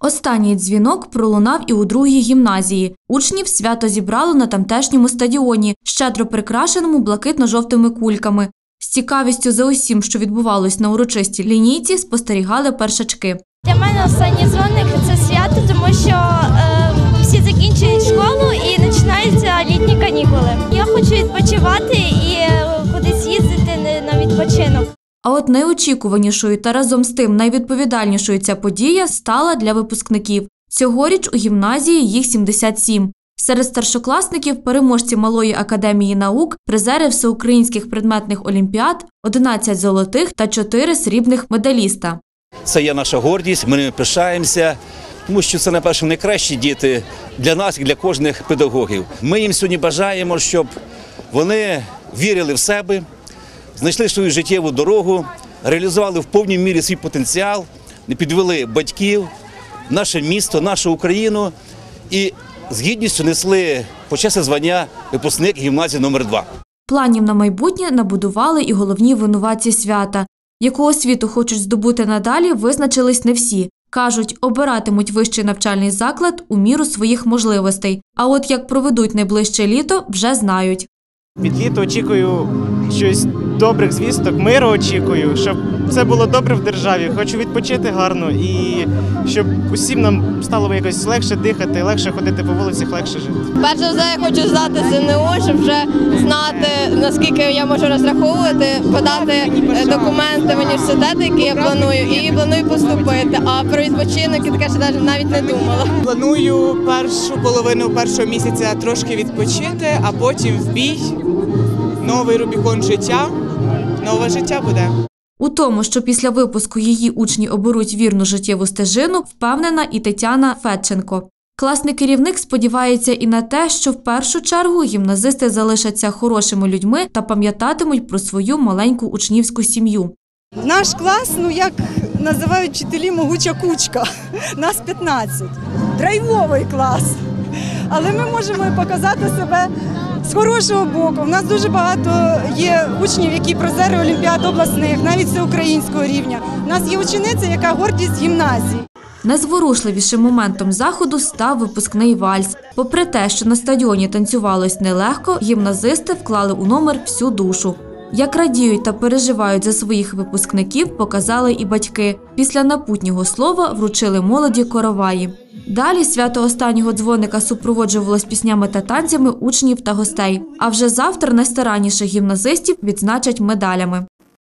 Останній дзвінок пролунав і у другій гімназії. Учнів свято зібрало на тамтешньому стадіоні, щедро прикрашеному блакитно-жовтими кульками. З цікавістю за усім, що відбувалось на урочистій лінійці, спостерігали першачки. Для мене останній дзвоник це свято, тому що е, всі закінчують школу і починаються літні канікули. Я хочу відпочивати і е, кудись їздити на відпочинок. А от найочікуванішою та разом з тим найвідповідальнішою ця подія стала для випускників. Цьогоріч у гімназії їх 77. Серед старшокласників переможці Малої академії наук, призери всеукраїнських предметних олімпіад, 11 золотих та 4 срібних медаліста. Це є наша гордість, ми ними пишаємося, тому що це, напевно, найкращі діти для нас і для кожних педагогів. Ми їм сьогодні бажаємо, щоб вони вірили в себе, знайшли свою життєву дорогу, реалізували в повній мірі свій потенціал, не підвели батьків, наше місто, нашу Україну і з гідністю несли почесне звання випускник гімназії номер 2 Планів на майбутнє набудували і головні винуватці свята. Яку освіту хочуть здобути надалі, визначились не всі. Кажуть, обиратимуть вищий навчальний заклад у міру своїх можливостей. А от як проведуть найближче літо, вже знають. Від літа очікую щось добрих звісток, миру очікую, щоб все було добре в державі. Хочу відпочити гарно і щоб усім нам стало якось легше дихати, легше ходити по вулицях, легше жити. Перш за все, я хочу здати ЗНО, щоб вже знати, наскільки я можу розраховувати, подати е, документи в університет, який я планую, і планую поступити. А про відпочинок і таке ще навіть навіть не думала. Планую першу половину першого місяця трошки відпочити, а потім в бій. Новий Рубікон життя. Нове життя буде. У тому, що після випуску її учні оберуть вірну життєву стежину, впевнена і Тетяна Федченко. Класний керівник сподівається і на те, що в першу чергу гімназисти залишаться хорошими людьми та пам'ятатимуть про свою маленьку учнівську сім'ю. Наш клас, ну як називають вчителі могуча кучка. Нас 15. Драйвовий клас. Але ми можемо показати себе з хорошого боку. У нас дуже багато є учнів, які призери Олімпіад обласних, навіть всеукраїнського рівня. У нас є учениця, яка гордість гімназії. Найзворушливішим моментом заходу став випускний вальс. Попри те, що на стадіоні танцювалось нелегко, гімназисти вклали у номер всю душу. Як радіють та переживають за своїх випускників, показали і батьки. Після напутнього слова вручили молоді короваї. Далі свято останнього дзвоника супроводжувалось піснями та танцями учнів та гостей. А вже завтра найстаранніших гімназистів відзначать медалями.